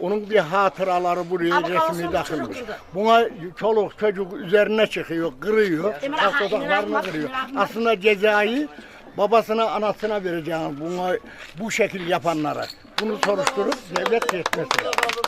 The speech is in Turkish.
Onun bir hatıraları buraya resmi takılmış. Buna çoluk çocuk üzerine çıkıyor, kırıyor, sokaklarına kırıyor. Aslında cezayı babasına, anasına vereceğim buna bu şekil yapanlara. Bunu soruşturup devlet yetmesi lazım.